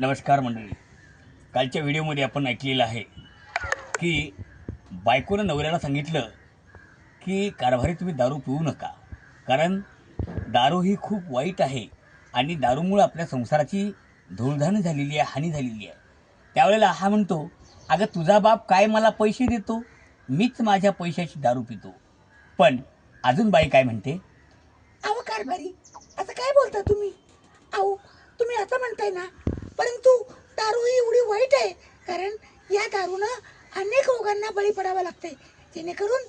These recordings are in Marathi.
नमस्कार मंडळी. कालच्या व्हिडिओमध्ये आपण ऐकलेलं आहे की बायकोनं नवऱ्याला सांगितलं की कारभारी तुम्ही दारू पिऊ नका. कारण दारू ही खूप वाईट आहे आणि दारूमुळं आपल्या संसाराची धूळधाण झालेली आहे हानी झालेली आहे. त्यावेळेला हा म्हणतो अगं तुझा बाप काय मला पैसे देतो? मीच माझ्या पैशाची दारू पितो. पण अजून बाई काय म्हणते अहो कारभारी असं काय बोलता तुम्ही? अहो तुम्ही असं म्हणताय ना परंतु दारू ही एवढी वाईट आहे कारण या दारूनं अनेक रोगांना बळी पडावं लागते जेणेकरून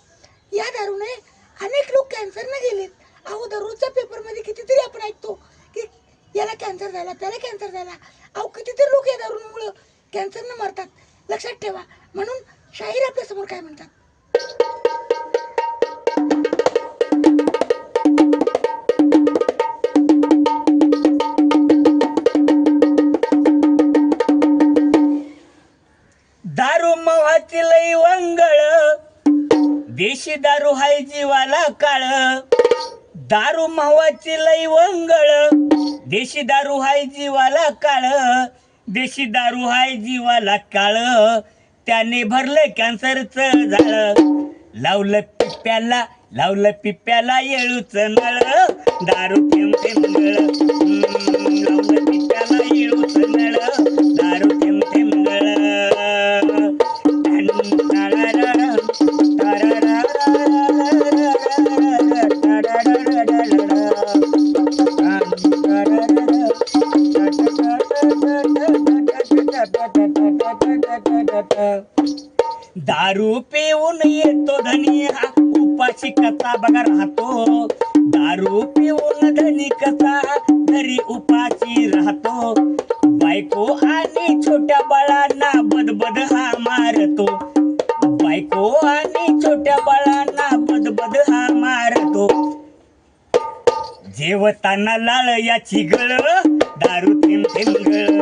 या दारूने अनेक लोक कॅन्सरनं गेलेत. अहो दररोजच्या पेपरमध्ये कितीतरी आपण ऐकतो की याला कॅन्सर झाला त्याला कॅन्सर झाला. अहो कितीतरी लोक या दारूंमुळं कॅन्सरनं मरतात. लक्षात ठेवा. म्हणून शाहीर आपल्यासमोर काय म्हणतात? मवाची लई वंगळ. देशी दारू हाय जीवाला काळ. दारू मावाची लई वंगळ. देशी दारू हाय जीवाला काळ. देशी दारू हाय जीवाला काळ. त्याने भरलं कॅन्सरचं झाड लावलं पिप्प्याला लावलं पिप्प्याला येळूच नळ. दारू थेंब थेंब नळ दारू पिऊन येतो धनी हा उपाशी कसा बघा राहतो. दारू पिऊन धनी कसा घरी उपाशी राहतो. बायको आणि छोट्या बाळांना बदबद हा मारतो. बायको आणि छोट्या बाळांना बदबद हा मारतो. जेवताना लाळ याची गळ दारू थेंब थेंब गळ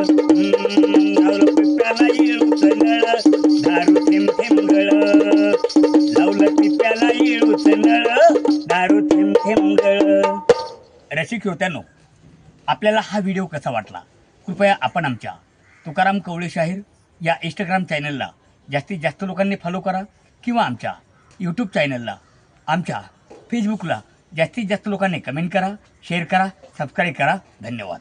दारू थेंब थेंब गळ. रसिक होत्यानो आपल्याला हा व्हिडिओ कसा वाटला? कृपया आपण आमच्या तुकाराम कवळे शाहीर या इंस्टाग्राम चॅनलला जास्तीत जास्त लोकांनी फॉलो करा किंवा आमच्या यूट्यूब चॅनलला आमच्या फेसबुकला जास्तीत जास्त लोकांनी कमेंट करा शेअर करा सबस्क्राईब करा. धन्यवाद.